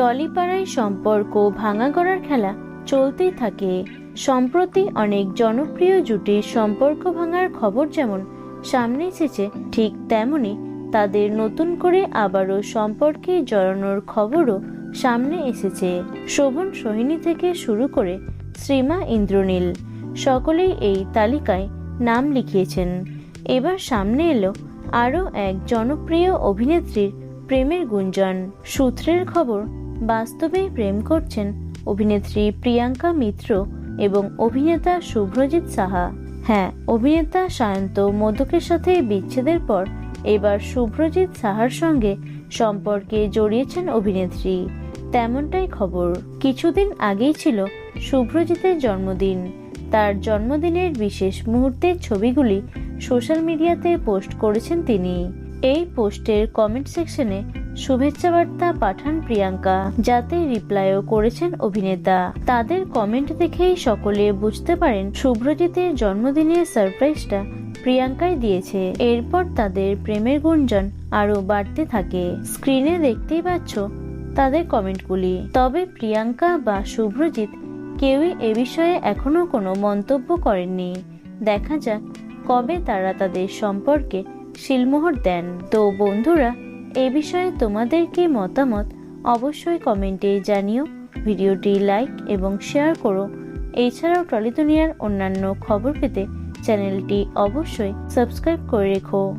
টলিপাড়ায় সম্পর্ক ভাঙা গড়ার খেলা চলতেই থাকে। সম্প্রতি অনেক জনপ্রিয় জুটির সম্পর্ক ভাঙার খবর যেমন সামনে এসেছে, ঠিক তেমনি তাদের নতুন করে আবারও সম্পর্কে জড়ানোর খবরও সামনে এসেছে। শোভন সোহিনী থেকে শুরু করে শ্রীমা ইন্দ্রনীল সকলেই এই তালিকায় নাম লিখিয়েছেন। এবার সামনে এলো আরও এক জনপ্রিয় অভিনেত্রীর প্রেমের গুঞ্জন। সূত্রের খবর বাস্তবেই প্রেম করছেন অভিনেত্রী প্রিয়াঙ্কা মিত্র এবং অভিনেতা শুভ্রজিৎ সাহা। হ্যাঁ অভিনেতা সায়ন্ত মোদকের সাথে বিচ্ছেদের পর এবার শুভ্রজিৎ সাহার সঙ্গে সম্পর্কে জড়িয়েছেন অভিনেত্রী। তেমনটাই খবর, কিছুদিন আগেই ছিল শুভ্রজিতের জন্মদিন। তার জন্মদিনের বিশেষ মুহূর্তের ছবিগুলি সোশ্যাল মিডিয়াতে পোস্ট করেছেন তিনি। এই পোস্টের কমেন্ট সেকশনে শুভেচ্ছা বার্তা পাঠান প্রিয়াঙ্কা, যাতে রিপ্লাইও করেছেন অভিনেতা। তাদের কমেন্ট দেখেই সকলে বুঝতে পারেন শুভ্রজিতের জন্মদিনের সারপ্রাইজটা প্রিয়াঙ্কাই দিয়েছে। এরপর তাদের প্রেমের গুঞ্জন আরও বাড়তে থাকে। স্ক্রিনে দেখতেই পাচ্ছ তাদের কমেন্টগুলি তবে প্রিয়াঙ্কা বা শুভ্রজিৎ কেউই এ বিষয়ে এখনও কোনো মন্তব্য করেননি। দেখা যাক কবে তারা তাদের সম্পর্কে শিলমোহর দেন। তো বন্ধুরা এ বিষয়ে তোমাদের কি মতামত অবশ্যই কমেন্টে জানিও। ভিডিওটি লাইক এবং শেয়ার করো। এছাড়াও টলিদুনিয়ার অন্যান্য খবর পেতে চ্যানেলটি অবশ্যই সাবস্ক্রাইব করে রেখো।